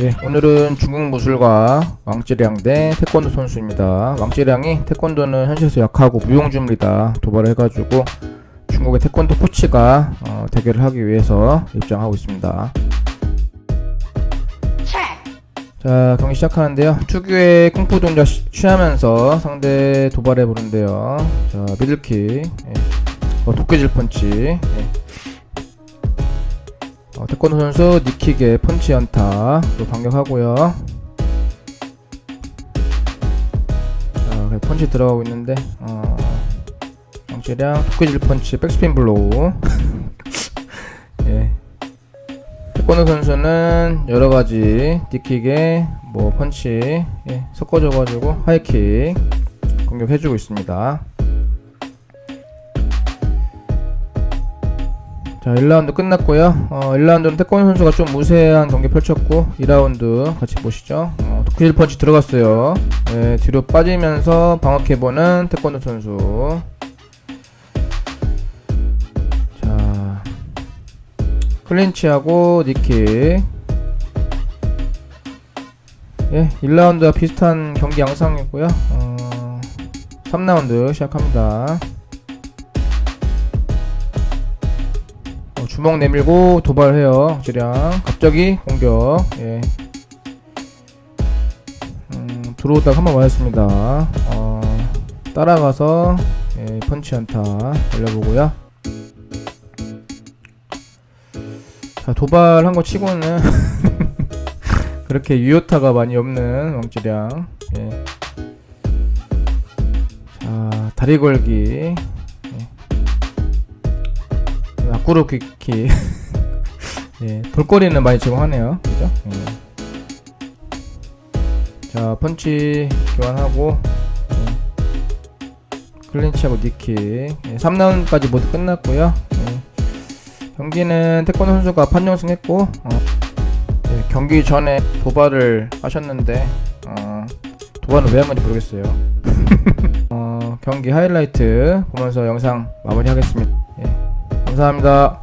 예, 오늘은 중국 무술가 왕찌량 대 태권도 선수입니다. 왕찌량이 태권도는 현실에서 약하고 무용주입니다. 도발을 해가지고 중국의 태권도 코치가 어, 대결을 하기 위해서 입장하고 있습니다. 자, 경기 시작하는데요. 특유의 쿵푸 동작 시- 취하면서 상대 도발해 보는데요. 자, 미들킥, 예. 어, 도끼질 펀치, 예. 어, 태권도 선수 니킥의 펀치 연타 또 반격하고요. 자, 펀치 들어가고 있는데 어, 정치량 토끼질 펀치 백스핀 블로우. 예. 태권도 선수는 여러 가지 니킥에 뭐 펀치 예, 섞어줘가지고 하이킥 공격해주고 있습니다. 자, 1라운드 끝났고요. 어, 1라운드는 태권 선수가 좀 무세한 경기 펼쳤고 2라운드 같이 보시죠. 어, 도끼질 펀치 들어갔어요. 네, 뒤로 빠지면서 방어해보는 태권도 선수. 자, 클린치하고 니킥. 예, 1라운드와 비슷한 경기 양상이고요. 어, 3라운드 시작합니다. 주먹 내밀고 도발해요. 지량 갑자기 공격. 예. 음, 들어오다가 한번 맞았습니다. 어, 따라가서 예, 펀치 연타 올려보고요. 자 도발한 거 치고는 그렇게 유효타가 많이 없는 왕지량. 예. 자 다리 걸기. 앞구르 킥. 예, 볼거리는 많이 제공하네요. 그죠? 예. 자, 펀치 교환하고, 예. 클린치하고 니킥. 예, 3라운드까지 모두 끝났고요. 예. 경기는 태권도 선수가 판정승 했고, 어, 예, 경기 전에 도발을 하셨는데, 어, 도발은 왜 한 건지 모르겠어요. 어, 경기 하이라이트 보면서 영상 마무리하겠습니다. 예. 감사합니다.